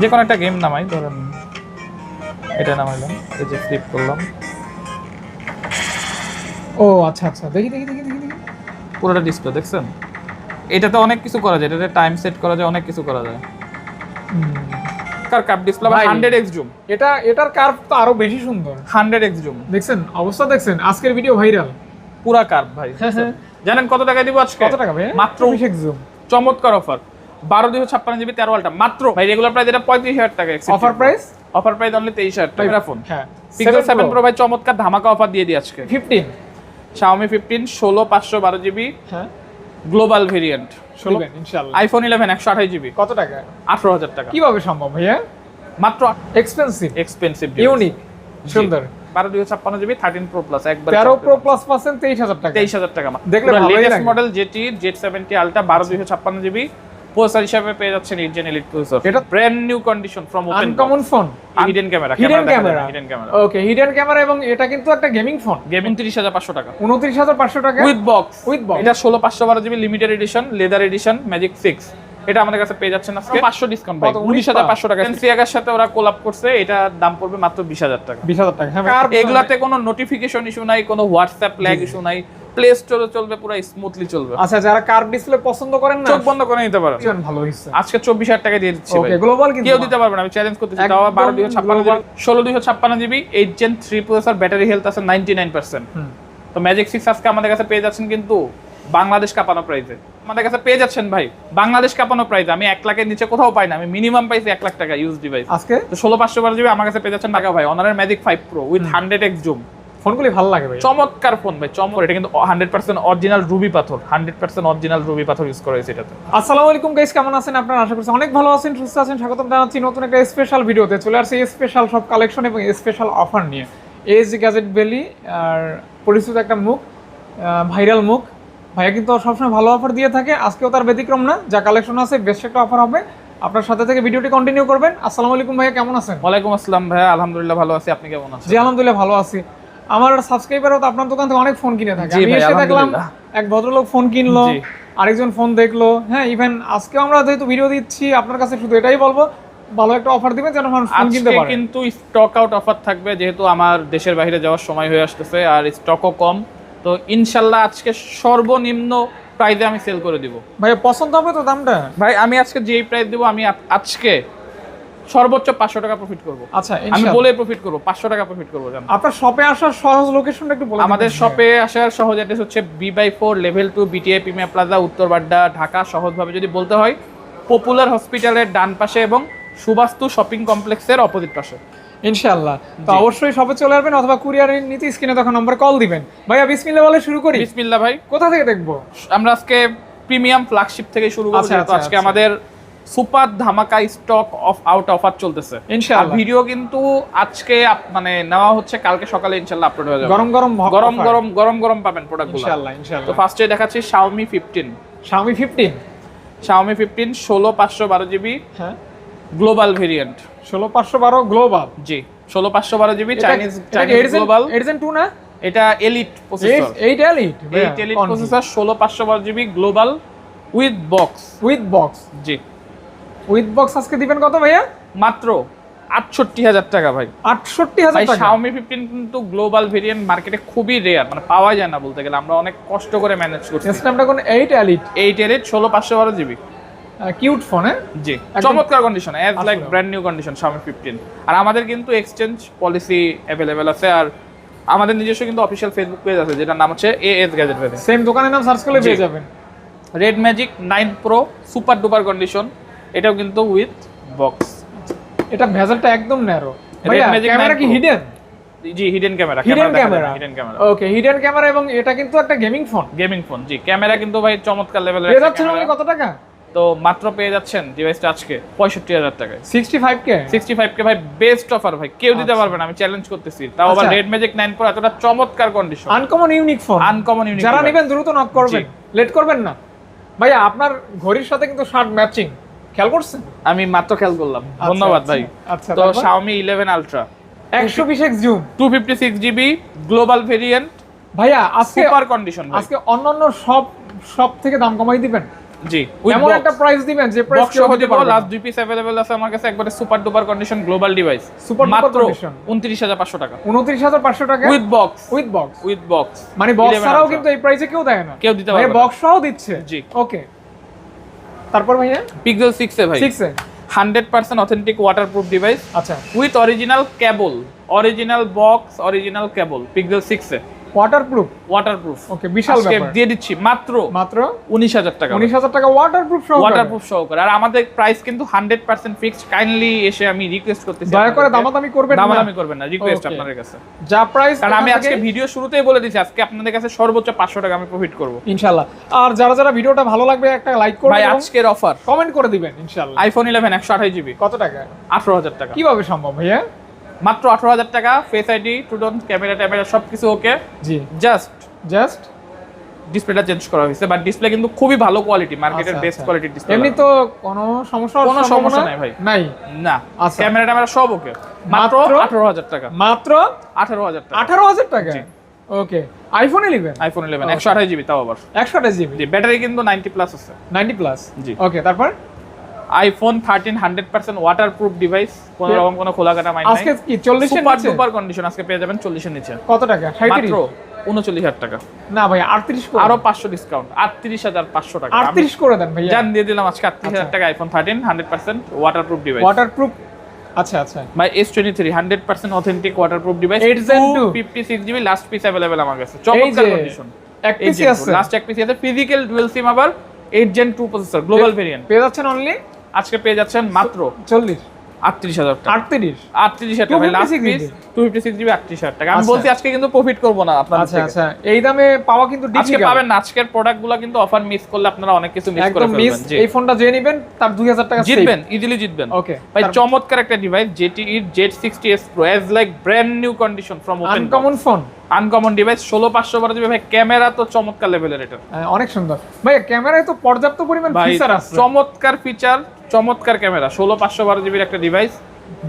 যে কোনো একটা গেম নামাই ধরেন এটা নামাইলাম এই যে ফ্লিপ করলাম। ও আচ্ছা আচ্ছা দেখি দেখি দেখি দেখি পুরোটা ডিসপ্লে দেখছেন? এটাতে অনেক কিছু করা যায় এটাতে টাইম সেট করা যায় অনেক কিছু করা যায়। কার কাপ ডিসপ্লে ভাই। হান্ড্রেড এক্স জুম এটা এটার কার্ভ তো আরও বেশি সুন্দর। হান্ড্রেড এক্স জুম দেখছেন? অবস্থা দেখছেন? আজকের ভিডিও ভাইরাল পুরা কার্ভ ভাই হ্যাঁ, হ্যাঁ। জানেন কত টাকা দিব আজকে? কত টাকা ভাই? মাত্র বিশেষ জুম চমৎকার অফার বারো দুশো ছাপ্পান্ন জিবি তেরো আলটা মাত্র ভাই রেগুলার প্রাইস এটা পঁয়ত্রিশ হাজার টাকা offer price offer price only তেইশ হাজার টাকা। ফোন হ্যাঁ। পিক্সেল সেভেন প্রো ভাই চমৎকার ধামাকা অফার দিয়ে দিই আজকে। ফিফটিন Xiaomi ফিফটিন ষোলো পাঁচশো বারো জিবি। হ্যাঁ। গ্লোবাল ভেরিয়েন্ট ষোলো আইফোন ইলেভেন একশো আঠাশ জিবি। কত টাকা? আঠারো হাজার টাকা। কীভাবে সম্ভব ভাইয়া? মাত্র এক্সপেন্সিভ এক্সপেন্সিভ ইউনিক সুন্দর। বারো দুশো ছাপ্পান্ন জিবি থার্টিন প্রো প্লাস একবার তেরো প্রো প্লাস পাচ্ছেন তেইশ হাজার টাকা। তেইশ হাজার টাকা দেখলে লেটেস্ট মডেল যেটি জেড সেভেন্টি আলটা বারো দুশো ছাপ্পান্ন জিবি। হিসাবে পেয়ে যাচ্ছেন এলিট এটা- brand new condition from open uncommon phone hidden camera hidden camera hidden camera okay hidden camera এবং এটা কিন্তু একটা গেমিং ফোন গেমিং তিরিশ হাজার পাঁচশো টাকা। উনত্রিশ হাজার পাঁচশো টাকা? With box With box। এটা ষোলো পাঁচশো বারো GB limited edition leather edition magic six এটা আমাদের কাছে পেয়ে যাচ্ছেন আজকে। পাঁচশো ডিসকাউন্ট? উনিশ হাজার পাঁচশো টাকা। সিয়াগার সাথে ওরা কোলাপ করছে এটার দাম পড়বে মাত্র বিশ হাজার টাকা। বিশ হাজার টাকা হ্যাঁ এগুলাতে কোনো নোটিফিকেশন ইস্যু নাই কোনো হোয়াটসঅ্যাপ ল্যাগ ইস্যু নাই প্লে স্টোরে চলবে পুরো স্মুথলি চলবে। আচ্ছা যারা কার ডিসপ্লে পছন্দ করেন না চোখ বন্ধ করে নিতে পারেন। ভীষণ ভালো হচ্ছে আজকে টাকা দিয়ে দিচ্ছি ওকে গ্লোবাল কিন্তু কেউ দিতে পারবে না আমি চ্যালেঞ্জ করতেছি। তাও একদম বারো দুশো ছাপ্পান্ন জিবি global। ষোলো দুশো ছাপ্পান্ন GB eight gen three processor battery health আছে নাইনটি নাইন পার্সেন্ট হুম। তো ম্যাজিক সিক্স আজকে আমাদের কাছে পেয়ে যাচ্ছেন কিন্তু বাংলাদেশ কাঁপানো প্রাইসে আমাদের কাছে পেয়ে যাচ্ছেন ভাই বাংলাদেশ কাঁপানো প্রাইসে আমি এক লাখের নিচে কোথাও পাই না আমি মিনিমাম পাইছি এক লাখ টাকা ইউজ ডিভাইস আজকে? তো ষোলো পাঁচশো বারো জিবি আমার কাছে পেয়ে যাচ্ছেন টাকা ভাই অনারের magic five pro with hundred X zoom ফোনগুলি ভালো লাগে ভাই চমৎকার ফোন ভাই চমৎকার। এটা কিন্তু হান্ড্রেড পার্সেন্ট অরিজিনাল রুবি পাথর হান্ড্রেড পার্সেন্ট অরিজিনাল রুবি পাথর ইউজ করা হয়েছে এটাতে। আসসালামু আলাইকুম গাইস কেমন আছেন আপনারা? আশা করছি অনেক ভালো আছেন সুস্থ আছেন। স্বাগতম জানাচ্ছি নতুন একটা স্পেশাল ভিডিওতে চলে আসছে স্পেশাল সব কালেকশন এবং স্পেশাল অফার নিয়ে। এজ গ্যাজেট ভ্যালি আর পরিচিত একটা মুখ ভাইরাল মুখ। ভাইয়া কিন্তু সবসময় ভালো অফার দিয়ে থাকে আজকেও তার ব্যতিক্রম না। যা কালেকশন আছে বেশ একটা অফার হবে। আপনার সাথে থেকে ভিডিওটি কন্টিনিউ করবেন। আসসালামু আলাইকুম ভাইয়া কেমন আছেন? ওয়ালাইকুম আসসালাম ভাই আলহামদুলিল্লাহ ভালো আছি। আপনি কেমন আছেন? জি আলহামদুলিল্লাহ ভালো আছি। আমার সাবস্ক্রাইবারও তো আপনার দোকান থেকে অনেক ফোন কিনে থাকে। আমি এসে দেখলাম এক ভদ্রলোক ফোন কিনলো আরেকজন ফোন দেখল। হ্যাঁ ইভেন আজকেও আমরা যেহেতু ভিডিও দিচ্ছি আপনার কাছে শুধু এটাই বলব ভালো একটা অফার দিবেন যেন মানুষ ফোন কিনতে পারে। কিন্তু স্টক আউট অফার থাকবে যেহেতু আমার দেশের বাইরে যাওয়ার সময় হয়ে আসতেছে আর স্টকও কম। তো ইনশাল্লাহ আজকে সর্বনিম্ন প্রাইসে আমি সেল করে দিব। ভাই পছন্দ হবে তো দামটা? ভাই আমি আজকে যেই প্রাইস দিব আমি আজকে সর্বোচ্চ পাঁচশো টাকা প্রফিট করব। আচ্ছা আমি বলে প্রফিট করব পাঁচশো টাকা প্রফিট করব আপনার শপে আসার সহজ লোকেশনটা একটু বলে আমাদের শপে আসার সহজ অ্যাড্রেস হচ্ছে B by four level two BTA premier plaza Uttar Badda Dhaka. সহজভাবে যদি বলতে হয় পপুলার হসপিটালের ডান পাশে এবং সুবাস্তু শপিং কমপ্লেক্সের অপোজিট পাশে। ইনশাআল্লাহ। তো অবশ্যই শপে চলে আসবেন অথবা কুরিয়ারের নিতে স্ক্রিনে তখন নম্বর কল দিবেন। ভাইয়া বিসমিল্লাহ বলে শুরু করি। বিসমিল্লা ভাই। কোথা থেকে দেখব? আমরা আজকে প্রিমিয়াম ফ্ল্যাগশিপ থেকে শুরু করব আচ্ছা, আচ্ছা, আজকে আচ্ছা। আমাদের সুপার ধামাকা স্টক অফ আউট অফার চলতেছে। ইনশাআল্লাহ। ভিডিও কিন্তু আজকে মানে নেওয়া হচ্ছে কালকে সকালে ইনশাআল্লাহ আপলোড হয়ে যাবে। গরম গরম গরম গরম গরম গরম পাবেন প্রোডাক্টগুলো ইনশাআল্লাহ তো ইনশাআল্লাহ ফার্স্টে দেখাচ্ছি Xiaomi 15 Xiaomi 15 Xiaomi 15 ষোলো পাঁচশো বারো জিবি হ্যাঁ। গ্লোবাল ভেরিয়েন্ট ষোলো পাঁচশো বারো গ্লোবাল জি ষোলো পাঁচশো বারো GB Chinese Chinese global edition two না? এটা এলিট প্রসেসর এইট এলিট এই এলিট প্রসেসর ষোলো পাঁচশো বারো GB global with box with box G. With box আজকে দিবেন কত ভাইয়া? মাত্র আটষট্টি হাজার টাকা ভাই। আটষট্টি হাজার Xiaomi 15 কিন্তু গ্লোবাল ভেরিয়েন্ট মার্কেটে খুবই রেয়ার মানে পাওয়া যায় না বলতে গেলে। আমরা অনেক কষ্ট করে ম্যানেজ করছি। কোন এইট এলিট এইট এলিট ষোলো পাঁচশো বারো জিবি কিউট ফোন জি চমৎকার condition as like brand new condition Xiaomi 15 আর আমাদের কিন্তু এক্সচেঞ্জ পলিসি অ্যাভেলেবেল আছে আর আমাদের নিজস্ব কিন্তু অফিসিয়াল ফেসবুক পেজ আছে যেটার নাম হচ্ছে এএস গ্যাজেট ভ্যালি সেম দোকানের নাম সার্চ করলে পেয়ে যাবেন। Red magic nine pro super duper condition এটাও কিন্তু উইথ বক্স এটা ভেজালটা একদম ন্যারো ক্যামেরা কি হিডেন জি hidden camera hidden camera hidden camera okay hidden camera এবং এটা কিন্তু একটা গেমিং ফোন গেমিং ফোন জি ক্যামেরা কিন্তু ভাই চমৎকার লেভেলের পেয়ে যাচ্ছেন আপনি কত টাকা? তো মাত্র পেয়ে যাচ্ছেন ডিভাইসটা আজকে পঁয়ষট্টি হাজার টাকায়। Sixty five K sixty five K ভাই বেস্ট অফার ভাই কেউ দিতে পারবে না আমি চ্যালেঞ্জ করতেছি। তাও আবার আচ্ছা। রেড ম্যাজিক নাইন প্রো এতটা চমৎকার condition uncommon unique phone uncommon unique যারা নেবেন দ্রুত নক করবেন। লেট করবেন না। ভাইয়া আপনার ঘড়ির সাথে কিন্তু শার্ট ম্যাচিং খেয়াল করছেন আমি মাত্র খেয়াল করলাম ধন্যবাদ ভাই আচ্ছা তো Xiaomi 11 Ultra একশো বিশ X zoom 256 GB global variant ভাইয়া আজকে সুপার কন্ডিশন আজকে অন্যান্য সব সব থেকে দাম কমাই দিবেন জি উইথ এমন একটা প্রাইস দিবেন যে প্রাইস বক্স সহ দিব লাস্ট দুই পিস अवेलेबल আছে আমার কাছে একবারে super duper condition global device Super duper মাত্র condition। 29500 টাকা উনত্রিশ হাজার পাঁচশো টাকা with box with box with box মানে বক্স ছাড়াও কিন্তু এই প্রাইসে কেউ দেয় না কেউ দিতে পারবে না। বক্স সহ দিচ্ছে জি। ওকে তারপর ভাইয়া? পিক্সেল 6 এ ভাই। 6 এ? 100% অথেন্টিক ওয়াটারপ্রুফ ডিভাইস আচ্ছা। With original cable original box original cable pixel 6 A. Waterproof waterproof okay বিশাল ব্যাপার। দিয়ে দিচ্ছি মাত্র মাত্র? 19000 টাকা উনিশ হাজার টাকা ওয়াটারপ্রুফ সহ ওয়াটারপ্রুফ সহকারে। আর আমাদের প্রাইস কিন্তু 100% ফিক্সড কাইন্ডলি এসে আমি রিকোয়েস্ট করতেছি দয়া করে দামাদামি করবেন না। দামাদামি করবেন না। রিকোয়েস্ট আপনাদের কাছে। যা প্রাইস কারণ আমি আজকে ভিডিও শুরুতেই বলে দিচ্ছি আজকে আপনাদের কাছে সর্বোচ্চ 500 টাকা আমি প্রফিট করব। ইনশাআল্লাহ আর যারা যারা ভিডিওটা ভালো লাগবে একটা লাইক ভাই করবেন এবং আজকের অফার কমেন্ট করে দিবেন ইনশাআল্লাহ আইফোন 11 128 জিবি কত টাকা? 18000 টাকা। কীভাবে সম্ভব ভাইয়া? মাত্র 18000 টাকা face ID true tone camera ট্যামেরা সবকিছু ওকে জি। জাস্ট জাস্ট ডিসপ্লেটা চেঞ্জ করা হয়েছে বাট ডিসপ্লে কিন্তু খুবই ভালো কোয়ালিটি মার্কেটের আচ্ছা, বেস্ট আচ্ছা। কোয়ালিটির ডিসপ্লে এমনি তো কোনো সমস্যা কোনো সমস্যা নাই ভাই। নাই? না। আচ্ছা। ক্যামেরা ট্যামেরা সব ওকে মাত্র মাত্র? 18000 টাকা। মাত্র 18000 টাকা। আঠারো হাজার টাকা? Okay iPhone eleven iPhone 11 128 GB তাও আবার। একশো আঠাশ জিবি ব্যাটারি কিন্তু 90 প্লাস আছে। নাইনটি প্লাস জি। ওকে তারপর? IPhone thirteen hundred percent waterproof device কোনো রকম কোনো খোলা কাটা মাইন আজকে কি চল্লিশ সুপার কন্ডিশন আজকে পেয়ে যাবেন চল্লিশের নিচে। কত টাকা? মাত্র উনচল্লিশ হাজার টাকা। না ভাই আটত্রিশ আরও পাঁচশো ডিসকাউন্ট আটত্রিশ হাজার পাঁচশো টাকা। আটত্রিশ করে দেন ভাই জান দিয়ে দিলাম আজকে আটত্রিশ হাজার আচ্ছা। টাকা iPhone thirteen hundred percent waterproof device waterproof আচ্ছা। আচ্ছা S twenty three hundred percent authentic waterproof device eight fifty six GB last piece available আমার কাছে। চমৎকার কন্ডিশন আছে। লাস্ট এক আছে ফিজিক্যাল ডুয়েল সিম আবার eight gen two processor global variant পেয়ে যাচ্ছেন অনলি আজকে পেয়ে যাচ্ছেন মাত্র চল্লিশ। 38000 টাকা। আটত্রিশ? 38000 টাকা। Last 256 piece 256 GB? 38000 টাকা। আমি আচ্ছা। বলছি আজকে কিন্তু প্রফিট করব না আপনাদের আচ্ছা আচ্ছা। এই দামে পাওয়া কিন্তু আজকে পাবেন না। আজকের প্রোডাক্টগুলো কিন্তু অফার মিস করলে আপনারা অনেক কিছু মিস করে ফেলবেন। এই ফোনটা যে নেবেন তার দুই হাজার টাকা জিতবেন ইজিলি জিতবেন। ওকে ভাই চমৎকার একটা ডিভাইস যেটি ইট Z sixty S pro as like brand new condition from open phone uncommon device ষোলো পাঁচশো বারো জিবি। ভাই ক্যামেরা তো চমৎকার লেভেলের এটা। অনেক সুন্দর। ভাই ক্যামেরায় তো পর্যাপ্ত পরিমাণ ফিচার আছে। চমৎকার ফিচার চমৎকার ক্যামেরা ষোলো পাঁচশো বারো জিবির একটা device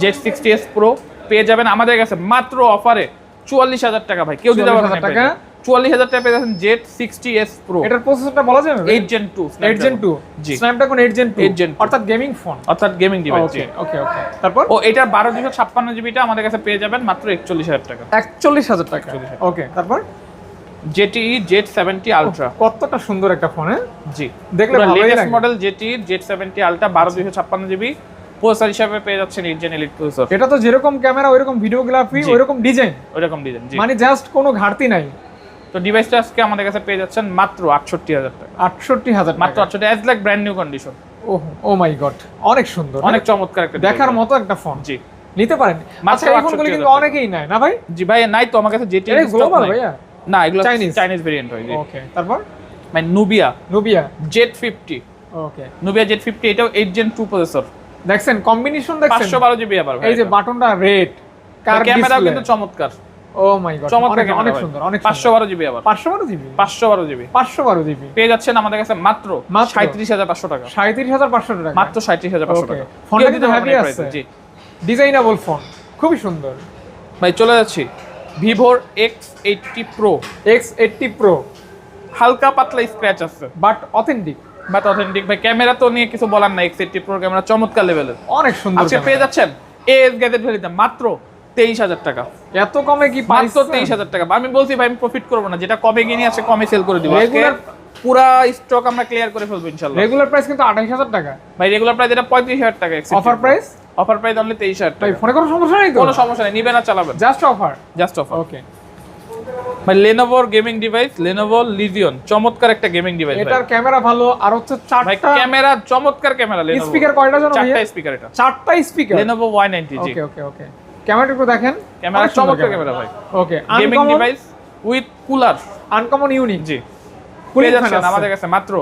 Z sixty S pro পেয়ে যাবেন আমাদের কাছে মাত্র অফারে চুয়াল্লিশ হাজার টাকা ভাই কেউ দিতে পারবে 44,000 টাকা? চুয়াল্লিশ হাজার টাকা পেয়ে যাচ্ছেন জেড সিক্সটি এস প্রো এটার প্রসেসরটা বলা যাবে এইট জেন টু 8 Gen 2 জি। স্ন্যাপড্রাগন 8 Gen 2 8 Gen 2 অর্থাৎ গেমিং ফোন অর্থাৎ gaming device okay okay okay তারপর? ও এটার বারো দুশো ছাপ্পান্ন জিবিটা আমাদের কাছে পেয়ে যাবেন মাত্র একচল্লিশ হাজার টাকা। 41000 টাকা। ওকে তারপর? জেটি জেড সেভেন্টি আলট্রা কতটা সুন্দর একটা ফোন হ্যাঁ? জি। দেখলে লেটেস্ট মডেল জেটি জেড সেভেন্টি আলট্রা বারো দুশো ছাপ্পান্ন জিবি প্রসেসর হিসাবে পেয়ে যাচ্ছেন জেন এলিট প্রসেসর এটা তো যেরকম ক্যামেরা ওইরকম ভিডিওগ্রাফি ওইরকম ডিজাইন ওইরকম ডিজাইন মানে জাস্ট কোনো ঘাটতি নাই। তো ডিভাইসটা আজকে আমাদের কাছে পেয়ে যাচ্ছেন মাত্র আটষট্টি হাজার টাকা। আটষট্টি হাজার মাত্র আটষট্টি as like brand new condition oh oh my god অনেক সুন্দর। অনেক চমৎকার একটা দেখার মতো একটা ফোন জি। নিতে পারেন। মাত্র আচ্ছা এই ফোনগুলো কিন্তু অনেকেই নেয় না ভাই? জি ভাই নাই তো আমার কাছে এটা গ্লোবাল ভাইয়া? না এগুলো Chinese? চাইনিজ ভেরিয়েন্ট হয় ওকে তারপর? মানে Nubia Nubia Z fifty okay Nubia Z fifty এটাও এইট জেন টু প্রসেসর দেখছেন কম্বিনেশন দেখছেন? পাঁচশো বারো জিবি আবার এই যে বাটনটা রেড কার ক্যামেরা কিন্তু চমৎকার। ও মাই গড চমৎকার অনেক। সুন্দর অনেক পাঁচশো বারো জিবি আবার। পাঁচশো বারো জিবি পাঁচশো বারো জিবি পাঁচশো বারো জিবি পেয়ে যাচ্ছেন আমাদের কাছে মাত্র মাত্র? সাঁত্রিশ হাজার পাঁচশো টাকা। সাঁত্রিশ হাজার পাঁচশো টাকা। মাত্র সাঁত্রিশ হাজার পাঁচশো Okay. টাকা। ফোনটা কিন্তু এই আছে। জি। ডিজাইনেবল ফোন খুবই সুন্দর। ভাই চলে যাচ্ছি। ভিভোর X eighty pro X eighty pro হালকা পাতলা স্ক্র্যাচ আছে। বাট অথেন্টিক বাট অথেন্টিক ভাই ক্যামেরা তো নিয়ে কিছু বলার না এক্স এইটটি প্রো ক্যামেরা চমৎকার লেভেলের অনেক সুন্দর আজকে পেয়ে যাচ্ছেন? এস গ্যাজেট ভ্যালিতে মাত্র তেইশ হাজার টাকা। এত কমে কি মাত্র তেইশ হাজার টাকা। আমি বলছি ভাই আমি প্রফিট করব না। যেটা কমে কিনে আছে কমে সেল করে দিব। Regular- পুরা স্টক আমরা ক্লিয়ার করে ফেলব ইনশাল্লাহ। রেগুলার প্রাইস কিন্তু আঠাইশ হাজার টাকা। ভাই রেগুলার প্রাইস এটা পঁয়ত্রিশ হাজার টাকা offer price offer price only তেইশ হাজার টাকা। ফোনে কোনো সমস্যা নেই তো? কোনো সমস্যা নেই নিবেন আর চালাবেন just offer just offer okay ভাই লেনোভোর গেমিং ডিভাইস লেনোভো লিজিয়ন চমৎকার একটা গেমিং ডিভাইস এটার ক্যামেরা ভালো আর হচ্ছে ভাই চারটা ক্যামেরা চমৎকার ক্যামেরা লেনোভো স্পিকার কয়টা জানো চারটা স্পিকার এটা। চারটা স্পিকার লেনোভো ওয়াই নাইনটি জি ওকে ওকে ওকে ক্যামেরাটা একটু দেখেন। ক্যামেরা চমৎকার ক্যামেরা ভাই। Okay gaming device with cooler uncommon unique জি। আছে। আমাদের কাছে মাত্র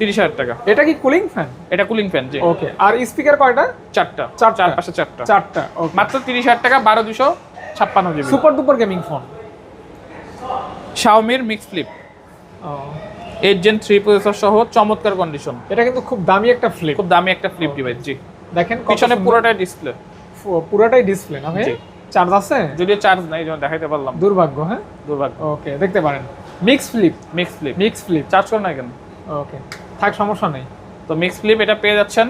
তিরিশ হাজার টাকা। এটা কি কুলিং ফ্যান এটা কুলিং ফ্যান জি। ওকে আর স্পিকার কয়টা? চারটা। চারটা। চার পাশে চারটা। চারটা মাত্র তিরিশ হাজার টাকা বারো দুশো ছাপ্পান্ন GB. Super duper gaming phone শাওমির Mix Flip eight Gen three processor সহ চমৎকার কন্ডিশন এটা কিন্তু খুব দামি একটা ফ্লিপ খুব দামি একটা ফ্লিপ ডিভাইস জি। দেখেন পিছনে পুরোটাই ডিসপ্লে পুরোটাই ডিসপ্লে না ভাই? চার্জ আছে? যদিও চার্জ নাই যেমন দেখাইতে পারলাম। দুর্ভাগ্য হ্যাঁ? দুর্ভাগ্য। ওকে দেখতে পারেন। Mix Flip Mix Flip Mix Flip charge করে না কেন? ওকে। থাক সমস্যা নেই। তো মিক্স ফ্লিপ এটা পেয়ে যাচ্ছেন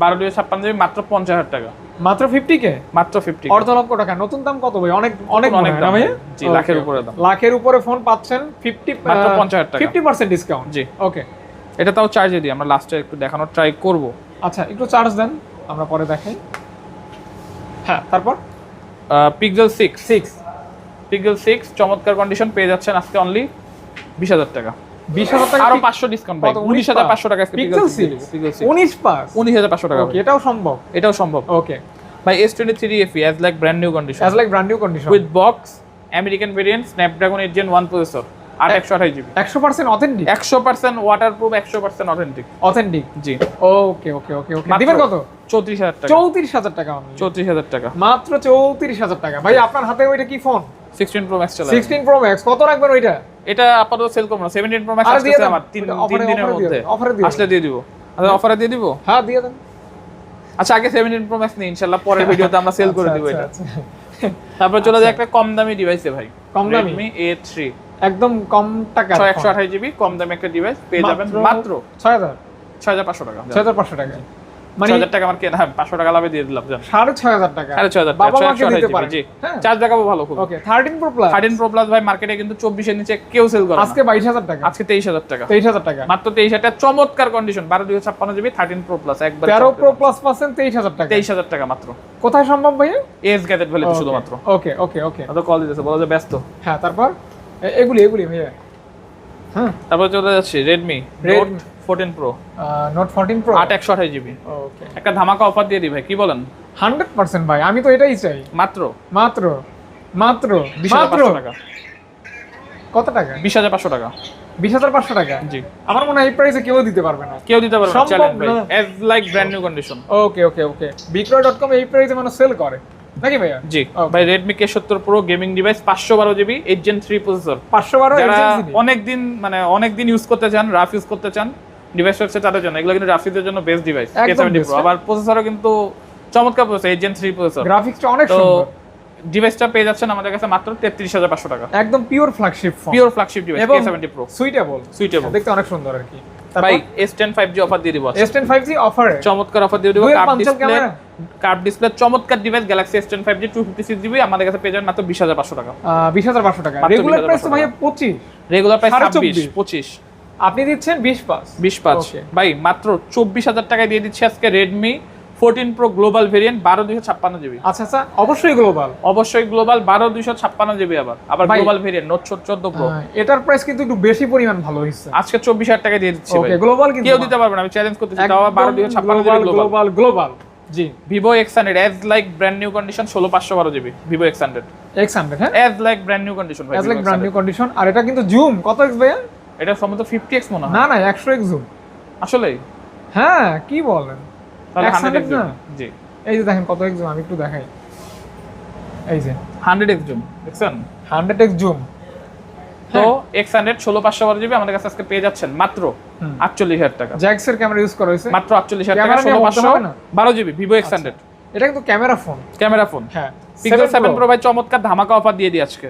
বারো দুই ছাপ্পান্ন জিবি মাত্র পঞ্চাশ হাজার টাকা। মাত্র ফিফটি কে মাত্র ফিফটি অর্ধ লক্ষ টাকা। নতুন দাম কত ভাই? অনেক অনেক অনেক দাম। জি, লাখের উপরে দাম। লাখের উপরে ফোন পাচ্ছেন ফিফটি মাত্র 50,000 টাকা। ফিফটি পার্সেন্ট ডিসকাউন্ট জি। ওকে এটা তাও চার্জে দিই আমরা লাস্টে একটু দেখানোর ট্রাই করব। আচ্ছা একটু চার্জ দেন আমরা পরে দেখাই। হ্যাঁ তারপর? Pixel six six Pixel six চমৎকার কন্ডিশন পেয়ে যাচ্ছেন আজকে অনলি বিশ হাজার টাকা। আরও পাঁচশো ডিসকাউন্ট পাই উনিশ হাজার পাঁচশো টাকা Pixel Pixel six Pixel six উনিশ পাস উনিশ হাজার পাঁচশো টাকা এটাও সম্ভব? এটাও সম্ভব। ওকে ভাই S twenty three FE as like brand new condition as like brand new condition with box American variant Snapdragon eight Gen one processor আট একশো আঠাশ জিবি একশো পার্সেন্ট অথেন্টিক একশো পার্সেন্ট ওয়াটার প্রুফ একশো পার্সেন্ট অথেন্টিক অথেন্টিক জি। Okay okay okay okay দিবেন কত? চৌত্রিশ হাজার টাকা। চৌত্রিশ হাজার টাকা। চৌত্রিশ হাজার টাকা। মাত্র চৌত্রিশ হাজার টাকা। ভাই আপনার হাতে ওইটা কি ফোন সিক্সটিন প্রো ম্যাক্স চলে সিক্সটিন প্রো ম্যাক্স কত রাখবেন ওইটা? এটা আপাতত সেল করব না। সেভেন্টিন প্রো ম্যাক্স দেন। আমার তিন তিন দিনের মধ্যে। আসলে দিয়ে দিব। আচ্ছা অফারে দিয়ে দিব? হ্যাঁ দিয়ে দেন। আচ্ছা আগে সেভেন্টিন প্রো ম্যাক্স নেই ইনশাল্লাহ পরের ভিডিওতে আমরা সেল করে দিব আচ্ছা, এটা। আচ্ছা, তারপর চলে যায় একটা কম দামি ডিভাইসে ভাই। কম দামি? রেডমি এ থ্রি একদম কম টাকা ছয় একশো আঠাশ জিবি কম দামি একটা ডিভাইস পেয়ে যাবেন। মাত্র? ছয় হাজার। ছয় হাজার পাঁচশো টাকা। ছয় হাজার পাঁচশো টাকা। মানে পাঁচশো টাকা লাভে দিয়ে হ্যাঁ। ভালো thirteen Pro Plus thirteen Pro Plus ভাই কিন্তু চব্বিশের কেউ সেল করে চমৎকার কন্ডিশন বারো থার্টিন প্রো একবার তেরো প্লাস পাচ্ছেন তেইশ হাজার টাকা। তেইশ হাজার টাকা মাত্র। কোথায় সম্ভব ভাইয়া? এস গ্যাজেট ভ্যালিতে শুধুমাত্র। ওকে ওকে ওকে তো ব্যস্ত। হ্যাঁ তারপর? এগুলি এগুলি হ্যাঁ। তারপর চলে যাচ্ছি Redmi Redmi 14 Pro Note 14 Pro 8 128 GB. Okay একটা ধামাকা অফার দিয়ে দিই ভাই কি বলেন? 100% ভাই আমি তো এটাই চাই। মাত্র? মাত্র মাত্র। মাত্র। টাকা? কত টাকা। 20500 টাকা 20500 টাকা? জি। আমার মনে হয় এই প্রাইসে কেউ দিতে পারবে না। কেউ দিতে পারবে না challenge as like brand new condition okay okay okay Bikroy dot com এই প্রাইসে মানে সেল করে। নাকি ভাইয়া? জি। ভাই রেডমি কে সত্তর প্রো গেমিং ডিভাইস পাঁচশো বারো জিবি জেন থ্রি পাঁচশো বারো মানে অনেকদিন ইউজ করতে চান রাফ ইউজ করতে চান ডিভাইস হচ্ছে তাদের জন্য। এগুলো কিন্তু রাফিদের জন্য বেস্ট ডিভাইস কে একদম সেভেন্টি best, প্রো আবার প্রসেসরও কিন্তু চমৎকার processor eight Gen three processor গ্রাফিক্সটা অনেক সুন্দর। ডিভাইসটা পেয়ে যাচ্ছেন আমাদের কাছে মাত্র তেত্রিশ হাজার পাঁচশো টাকা। একদম pure flagship phone pure flagship device এবং K seventy Pro suitable suitable দেখতে অনেক সুন্দর আর কি। ভাই S ten five G offer দিয়ে দিব আজকে। এস টেন ফাইভ জি অফারে চমৎকার অফার দিয়ে দিব। Curve display? কার্ভ ডিসপ্লে চমৎকার ডিভাইস জি টু ফিফটি জিবি আমাদের কাছে পেয়ে যাবেন মাত্র বিশ হাজার পাঁচশো টাকা। বিশ হাজার পাঁচশো টাকা। রেগুলার প্রাইস তো। ভাইয়া পঁচিশ। রেগুলার প্রাইস সাড়ে ছাব্বিশ চব্বিশ। পঁচিশ। আপনি দিচ্ছেন বিশ পাঁচ। বিশ পাঁচ. ভাই মাত্র চব্বিশ হাজার টাকায় দিয়ে দিচ্ছি আজকে Redmi fourteen Pro global variant বারো দুইশো ছাপ্পান্ন জিবি আচ্ছা আচ্ছা অবশ্যই গ্লোবাল অবশ্যই গ্লোবাল বারো দুইশো ছাপ্পান্ন জিবি আবার। আবার গ্লোবাল ভেরিয়েন্ট নোট চোদ্দ প্রো এটার প্রাইস কিন্তু একটু বেশি পরিমাণ ভালো হচ্ছে আজকে চব্বিশ হাজার টাকায় দিয়ে দিচ্ছি গ্লোবাল কিন্তু কেউ দিতে পারবে না আমি চ্যালেঞ্জ করতেছি বারো দুইশো ছাপ্পান্ন জিবি গ্লোবাল গ্লোবাল জি। Vivo X hundred as like brand new condition ষোলো পাঁচশো বারো GB Vivo X hundred X hundred হ্যাঁ? As like brand new condition as like brand new condition আর এটা কিন্তু জুম কত এক্স ভাইয়া? এটা সম্ভবত ফিফটি এক্স মনে হয়। না না একশো এক্স জুম আসলে হ্যাঁ কি বলেন? তাহলে X হান্ড্রেড 100 না? জি। এই যে দেখেন কত এক্স জুম আমি একটু দেখাই। এই যে। হান্ড্রেড এক্স জুম দেখছেন? হান্ড্রেড এক্স জুম তো এক্স হান্ড্রেড ষোলো পাঁচশো বারো জিবি আমাদের কাছে আজকে পেয়ে যাচ্ছেন। মাত্র। আটচল্লিশ হাজার টাকা। জ্যাক্সের ক্যামেরা ইউজ করা হয়েছে। মাত্র আটচল্লিশ হাজার টাকা ষোলো পাঁচশো? বারো জিবি ভিভো এক্স হান্ড্রেড এটা কিন্তু ক্যামেরা ফোন। Camera phone. হ্যাঁ। পিক্সেল সেভেন প্রো ভাই চমৎকার ধামাকা অফার দিয়ে দিই আজকে।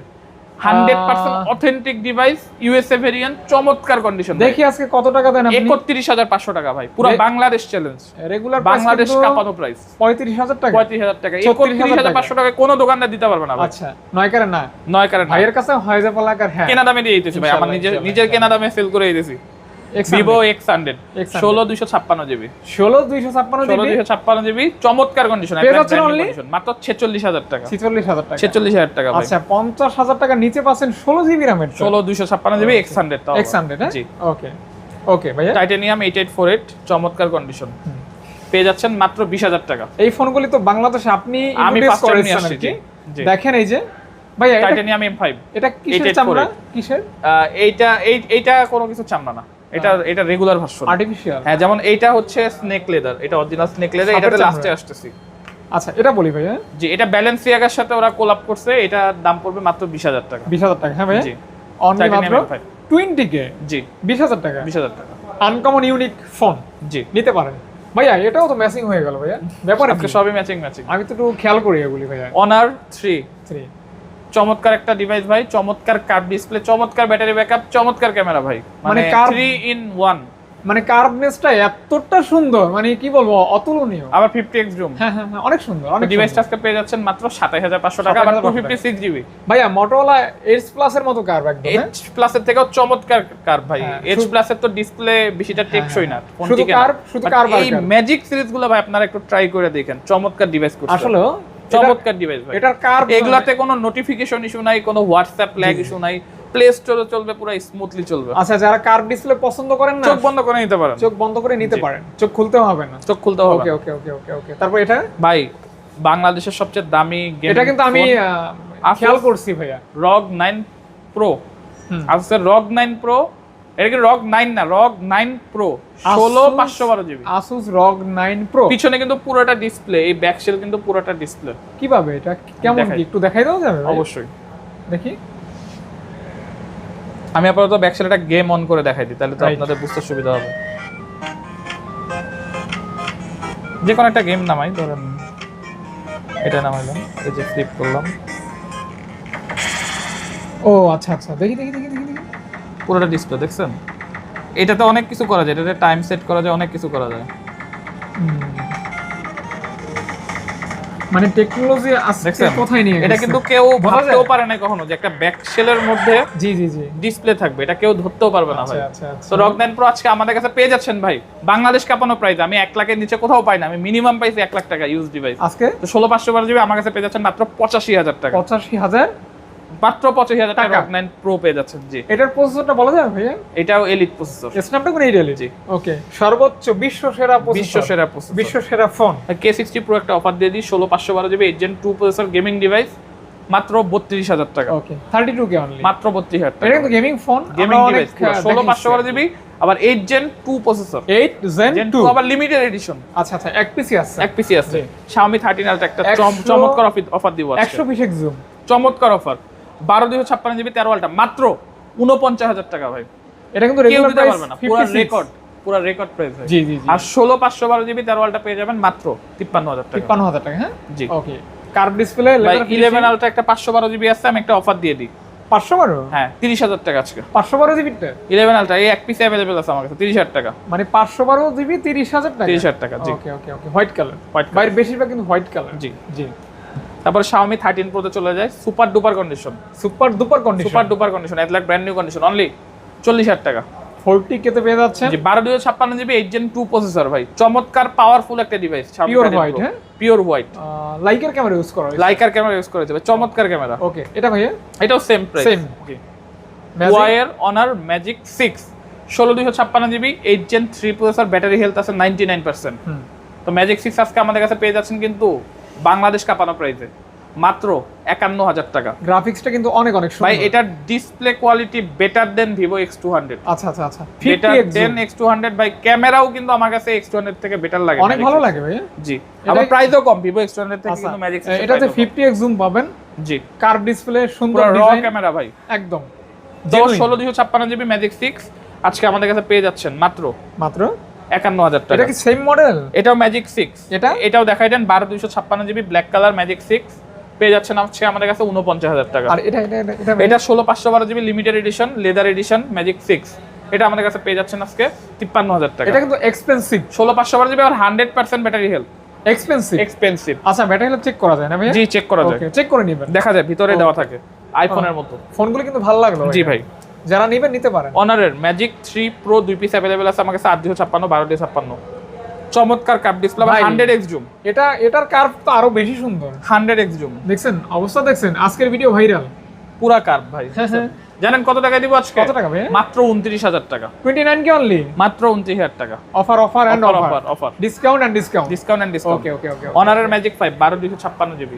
Hundred percent authentic device USA variant চমৎকার কন্ডিশন দেখি আজকে কত টাকা দেন একত্রিশ হাজার পাঁচশো টাকা ভাই পুরো বাংলাদেশ চ্যালেঞ্জ রেগুলার বাংলাদেশ কাপানো প্রাইস পঁয়ত্রিশ হাজার টাকা? পঁয়ত্রিশ হাজার টাকা। একত্রিশ হাজার পাঁচশো টাকা কোনো দোকানদার দিতে পারবে না আচ্ছা নয় কারণ না? নয় কারণ ভাইয়ের কাছে হয়ে লাগার হ্যাঁ। কেনা দামে দিয়ে দিতেছি ভাই আমার নিজের নিজের কেনা দামে সেল করে দিতেছি। ভিভো এক্স হান্ড্রেড X100 ষোলো দুইশো ছাপ্পান্ন জিবি। ষোলো দুইশো ছাপ্পান্ন ষোলো দুইশো ছাপ্পান্ন জিবি চমৎকার কন্ডিশন? মাত্র ছেচল্লিশ হাজার টাকা। ছিচল্লিশ হাজার টাকা। ছেচল্লিশ হাজার টাকা আচ্ছা পঞ্চাশ হাজার টাকা নিচে পাচ্ছেন ষোলো জিবি ষোলো দুইশো ছাপ্পান্ন GB X hundred X hundred জি। ওকে ওকে ভাইয়া? Titanium eight eight four eight চমৎকার কন্ডিশন পেয়ে যাচ্ছেন মাত্র বিশ হাজার টাকা। এই ফোনগুলি তো বাংলাদেশে আপনি আমি। দেখেন এই যে। ভাইয়া এটা- টাইটানিয়াম এম ফাইভ এটা কিসের 8848 চামড়া কিসের? এইটা এই- এইটা কোনো কিছু চামড়া না। এটা এটা রেগুলার ভার্সন আর্টিফিশিয়াল হ্যাঁ যেমন এইটা হচ্ছে স্নেক লেদার এটা অরিজিনাল স্নেক লেদার এটাতে লাস্টে আসতেছি। আচ্ছা এটা বলি ভাইয়া জি এটা ব্যালেন্সিয়াগার সাথে ওরা কোলাপ করছে এটা দাম পড়বে মাত্র বিশ হাজার টাকা। বিশ হাজার টাকা হ্যাঁ ভাইয়া জি। অনলি মাত্র M5 টোয়েন্টি কে জি। বিশ হাজার টাকা? বিশ হাজার টাকা। আনকমন ইউনিক ফোন জি। নিতে পারেন। ভাইয়া এটাও তো ম্যাচিং হয়ে গেল ভাইয়া। ব্যাপারে সবই ম্যাচিং ম্যাচিং আমি তো একটু খেয়াল করি এগুলি ভাইয়া। অনার থ্রি থ্রি চমৎকার একটা ডিভাইস ভাই চমৎকার কার্ভ ডিসপ্লে চমৎকার ব্যাটারি ব্যাকআপ চমৎকার ক্যামেরা ভাই। মানে মানে curve- থ্রি ইন ওয়ান মানে কার্ভনেসটা এতটা সুন্দর মানে কি বলব অতুলনীয়। আবার ফিফটি এক্স জুম হ্যাঁ হ্যাঁ হ্যাঁ অনেক সুন্দর অনেক ডিভাইসটা আজকে পেয়ে যাচ্ছেন মাত্র সাতাশ হাজার পাঁচশো টাকা আবার টু 27,500 ফিফটি সিক্স জিবি ভাইয়া মোটরোলা এইচ প্লাস এর মতো কার্ভ একদম হ্যাঁ? এইচ প্লাসের থেকেও চমৎকার কার ভাই। হ্যাঁ, এইচ শুধু- প্লাসের তো ডিসপ্লে বেশিটা টেকসই না শুধু curve, শুধু আর এই ম্যাজিক সিরিজগুলো ভাই আপনারা একটু ট্রাই করে দেখেন চমৎকার ডিভাইস করছে। আসলে চমৎকার ডিভাইস ভাই। এটার কার্ভ এগুলাতে কোনো নোটিফিকেশন ইস্যু নাই কোনো হোয়াটসঅ্যাপ ল্যাগ ইস্যু নাই প্লে স্টোরে চলবে পুরো স্মুথলি চলবে। আচ্ছা যারা কার্ভ ডিসপ্লে পছন্দ করেন না চোখ বন্ধ করে নিতে পারেন। চোখ বন্ধ করে নিতে পারেন। চোখ খুলতেও হবে না। চোখ খুলতে হবে। ওকে ওকে ওকে ওকে ওকে। তারপর এটা? ভাই বাংলাদেশের সবচেয়ে দামি গেম এটা কিন্তু আমি খেয়াল করছি ভাইয়া। রগ নাইন প্রো হুম। আসছে রগ নাইন প্রো এটা কি রগ নাইন না রগ নাইন প্রো ষোলো পাঁচশো বারো জিবি। Asus ROG 9 Pro পিছনে কিন্তু পুরোটা ডিসপ্লে এই ব্যাক শেল কিন্তু পুরোটা ডিসপ্লে কীভাবে এটা? কেমন একটু দেখাই দেওয়া যাবে অবশ্যই। দেখি। আমি আপাতত ব্যাক শেলটা গেম অন করে দেখাই দিই তাহলে তো. আপনাদের বুঝতে সুবিধা হবে। যে কোনো একটা গেম নামাই ধরেন এটা নামাইলাম এই যে ফ্লিপ করলাম। ও আচ্ছা আচ্ছা দেখি দেখি দেখি। পুরোটা ডিসপ্লে দেখছেন? এটাতে অনেক কিছু করা যায় এটাতে টাইম সেট করা যায় অনেক কিছু করা যায়। মানে টেকনোলজি আজকে কোথায় নিয়ে এটা কিন্তু কেউ ভাবতেও পারে না কখনো যে একটা ব্যাক শেলের মধ্যে জি জি জি। ডিসপ্লে থাকবে এটা কেউ ধরতেও পারবে না ভাই। আচ্ছা আচ্ছা। আচ্ছা তো রক নাইন প্রো আজকে আমাদের কাছে পেয়ে যাচ্ছেন ভাই। বাংলাদেশ কাপানো প্রাইস আমি এক লাখের নিচে কোথাও পাই না আমি মিনিমাম পাইছি এক লাখ টাকা ইউজ ডিভাইস আজকে? তো ষোলো পাঁচশো বারো জিবি আমার কাছে পেয়ে যাচ্ছেন মাত্র পঁচাশি হাজার টাকা। পঁচাশি হাজার? মাত্র পঁচাশি হাজার টাকা। নাইন প্রো পেয়ে যাচ্ছেন জি। এটার প্রসেসরটা বলা যাবে ভাইয়া? এটাও এলিট প্রসেসর স্ন্যাপড্রাগন এইট জি। ওকে সর্বোচ্চ বিশ্ব সেরা বিশ্ব সেরা বিশ্ব সেরা ফোন কে সিক্সটি প্রো একটা অফার দিয়ে দিই ষোলো পাঁচশো বারো GB eight Gen two processor gaming device মাত্র বত্রিশ হাজার টাকা। Okay thirty two K only মাত্র বত্রিশ হাজার টাকা। কিন্তু গেমিং ফোন গেমিং ডিভাইস ষোলো পাঁচশো বারো জিবি আবার eight Gen two processor eight Gen আবার লিমিটেড এডিশন আচ্ছা আচ্ছা এক পিসি আছে। এক পিসি আছে। Xiaomi 13 আলট্রা একটা চমৎকার অফার দিব আজকে। একশো বিশ জুম চমৎকার অফার বারো দুশো ছাপ্পান্ন জিবি তেরো আলটা মাত্র উনপঞ্চাশ হাজার টাকা ভাই। এটা কিন্তু কেউ দিতে পারবে না। পুরো রেকর্ড পুরো রেকর্ড প্রাইস জি জি আর ষোলো পাঁচশো বারো জিবি তেরো আলটা পেয়ে যাবেন মাত্র তিপ্পান্ন হাজার টাকা। তিপ্পান্ন হাজার টাকা হ্যাঁ? জি। Okay curve display eleven ultra একটা পাঁচশো বারো জিবি আছে আমি একটা অফার দিয়ে দিই। পাঁচশো বারো? হ্যাঁ তিরিশ হাজার টাকা আজকে। পাঁচশো বারো জিবিটা ইলেভেন আলটা এই এক পিস অ্যাভেলেবেল আছে আমার কাছে তিরিশ হাজার টাকা। মানে পাঁচশো বারো জিবি তিরিশ হাজার টাকা? তিরিশ হাজার টাকা জি। Okay okay okay white colour বাইরে বেশিরভাগ কিন্তু হোয়াইট কালার জি। জি। তারপর Xiaomi 13 Pro তে চলে যায় super duper condition super duper condition super duper condition এক lakh brand new condition only চল্লিশ হাজার টাকা। ফোরটি কেতে পেয়ে যাচ্ছেন? যে বারো দুশো ছাপ্পান্ন GB eight Gen two processor ভাই চমৎকার পাওয়ারফুল একটা ডিভাইস Pure white, হ্যাঁ? পিওর হোয়াইট লাইকের ক্যামেরা ইউজ করা হয়েছে? লাইকার ক্যামেরা ইউজ করেছে ভাই চমৎকার ক্যামেরা ওকে এটা ভাইয়া? এটাও সেম প্রাইস Same. Magic? ওয়াইয়ের অনার ম্যাজিক সিক্স ষোলো দুশো ছাপ্পান্ন GB eight Gen three processor battery health আছে নাইনটি নাইন পার্সেন্ট তো ম্যাজিক সিক্স আজকে আমাদের কাছে পেয়ে যাচ্ছেন কিন্তু বাংলাদেশ কাপানো প্রাইসে মাত্র একান্ন হাজার টাকা। গ্রাফিক্সটা কিন্তু অনেক অনেক ভাই এটার display quality better than Vivo X two hundred আচ্ছা আচ্ছা আচ্ছা। Better than. X two hundred by ক্যামেরাও কিন্তু আমার কাছে এক্স টু হান্ড্রেড থেকে বেটার লাগে অনেক ভালো লাগে ভাই। জি। আবার প্রাইসও কম ভিভো এক্স টু হান্ড্রেড থেকে আচ্ছা। কিন্তু ম্যাজিক এটাতে ফিফটি এক্স জুম পাবেন। জি। কার্ভ ডিসপ্লে সুন্দর র ডিজাইন ক্যামেরা ভাই। একদম। দশ। ষোলো দুশো ছাপ্পান্ন জিবি ম্যাজিক সিক্স আজকে আমাদের কাছে পেয়ে যাচ্ছেন মাত্র মাত্র একান্ন হাজার এটা টাকা। কি সেম মডেল এটাও ম্যাজিক সিক্স এটা? এটাও দেখাই দেন বারো দুশো ছাপ্পান্ন GB black colour Magic six পেয়ে যাচ্ছেন হচ্ছে আমাদের কাছে উনপঞ্চাশ হাজার টাকা। আর এটা এটা এটা এটা এটা ষোলো পাঁচশো বারো GB limited edition leather edition Magic six এটা আমাদের কাছে পেয়ে যাচ্ছেন আজকে তিপ্পান্ন হাজার টাকা। এটা কিন্তু এক্সপেন্সিভ ষোলো পাঁচশো বারো জিবি আর hundred percent battery health expensive expensive আচ্ছা ব্যাটারি হেলথ চেক করা যায় না জি চেক করা যায়। চেক করে নেবেন। দেখা যায় ভিতরে দেওয়া থাকে। আইফোনের মতো। ফোনগুলো কিন্তু ভালো লাগল জি ভাই। যারা নেবেন নিতে পারেন। অনারের ম্যাজিক থ্রি প্রো দুই পিস অ্যাভেলেবেল আছে আমার কাছে আট দুশো ছাপ্পান্ন বারো দুশো ছাপ্পান্ন। চমৎকার curve display. Hundred X zoom এটা এটার কার্ভ তো আরও বেশি সুন্দর। হান্ড্রেড এক্স জুম দেখছেন অবস্থা দেখছেন আজকের ভিডিও ভাইরাল পুরা কার্ভ ভাই। হ্যাঁ, হ্যাঁ। জানেন কত টাকা দিব আজকে? কত টাকা ভাই? মাত্র উনত্রিশ হাজার টাকা। টোয়েন্টি নাইন কে অনলি মাত্র উনত্রিশ হাজার টাকা। Offer offer and offer offer discount and discount discount and discount okay okay okay অনারের magic five বারো দুশো ছাপ্পান্ন জিবি।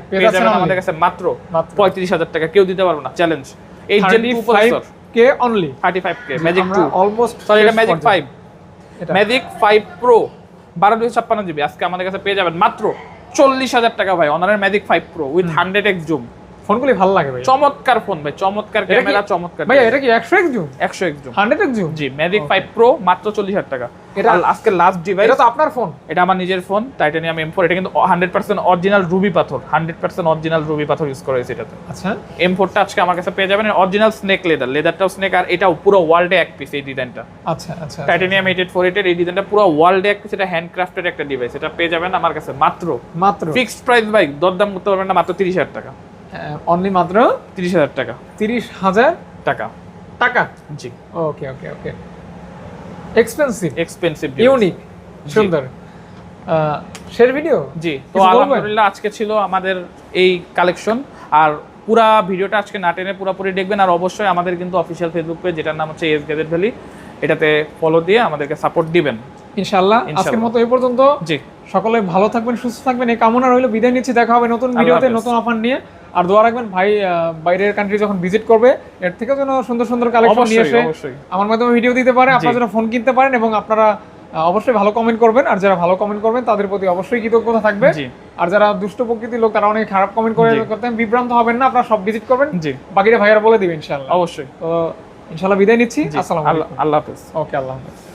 আমাদের। কাছে মাত্র মাত্র। পঁয়ত্রিশ হাজার টাকা। কেউ দিতে পারবে না। Challenge eight Gen two processor K only thirty five K Magic two almost sorry এটা ম্যাজিক ফাইভ এটা। ম্যাজিক ফাইভ প্রো বারো দুশো ছাপ্পান্ন জিবি আজকে আমাদের কাছে পেয়ে যাবেন মাত্র চল্লিশ হাজার টাকা ভাই অনারের Magic five Pro with hundred X zoom ফোনগুলি ভালো লাগে ভাই চমৎকার ফোন ভাই চমৎকার ক্যামেরা চমৎকার ভাই এটা কি একশো এক জুম? একশো X zoom. Hundred X zoom? জি ম্যাজিক ফাইভ প্রো মাত্র চল্লিশ হাজার টাকা। এটা- আজকে লাস্ট ডিভাইস এটা তো আপনার ফোন এটা আমার নিজের ফোন টাইটানিয়াম এম ফোর এটা কিন্তু হান্ড্রেড পার্সেন্ট অরিজিনাল রুবি পাথর। হান্ড্রেড পার্সেন্ট অরিজিনাল রুবি পাথর ইউজ করা হয়েছে এটাতে। আচ্ছা। এম ফোরটা আজকে আমার কাছে পেয়ে যাবেন অরিজিনাল স্নেক লেদার লেদারটাও স্নেক আর এটাও পুরো ওয়ার্ল্ডে এক পিস এই ডিজাইনটা আচ্ছা আচ্ছা টাইটানিয়াম এইট ফোর এইটের এই ডিজাইনটা পুরো ওয়ার্ল্ডে এক পিস এটা হ্যান্ডক্রাফটেড একটা ডিভাইস এটা পেয়ে যাবেন আমার কাছে মাত্র। মাত্র। ফিক্সড প্রাইস ভাই দরদাম করতে পারবেন না মাত্র তিরিশ হাজার টাকা। অনলি মাত্র তিরিশ হাজার টাকা। তিরিশ হাজার টাকা। টাকা? জি। Okay okay okay expensive expensive unique সুন্দর। শেয়ার ভিডিও জি। তো আলহামদুলিল্লাহ আজকে ছিল আমাদের এই কালেকশন আর পুরা ভিডিওটা আজকে না টেনে পুরোপুরি দেখবেন। আর অবশ্যই আমাদের কিন্তু অফিসিয়াল ফেসবুক পেজ যেটার নাম হচ্ছে এস গেজেট ভ্যালি এটাতে ফলো দিয়ে আমাদেরকে সাপোর্ট দিবেন। ইনশাআল্লাহ। আজকের মতো এই পর্যন্ত। জি। সকলে ভালো থাকবেন সুস্থ থাকবেন। এই কামনা রইল। বিদায় নিচ্ছি। দেখা হবে নতুন ভিডিওতে নতুন অফার নিয়ে। আর দোয়া রাখবেন ভাই বাইরের কান্ট্রি যখন ভিজিট করবে এর থেকে যেন সুন্দর সুন্দর কালেকশন নিয়ে এসে আমার মাধ্যমে ভিডিও দিতে পারে আপনারা। যেন ফোন কিনতে পারেন এবং আপনারা অবশ্যই ভালো কমেন্ট করবেন আর যারা ভালো কমেন্ট করবেন তাদের প্রতি অবশ্যই কৃতজ্ঞতা থাকবে। আর যারা দুষ্ট প্রকৃতির লোক তারা অনেক খারাপ কমেন্ট করে করতেন বিভ্রান্ত হবেন না আপনারা সব ভিজিট করবেন। জি। বাকিটা ভাইয়ারা বলে দিবেন ইনশাআল্লাহ। অবশ্যই। তো ইনশাআল্লাহ বিদায় নিচ্ছি আসসালামু আল্লাহ হাফেজ। ওকে আল্লাহ হাফেজ।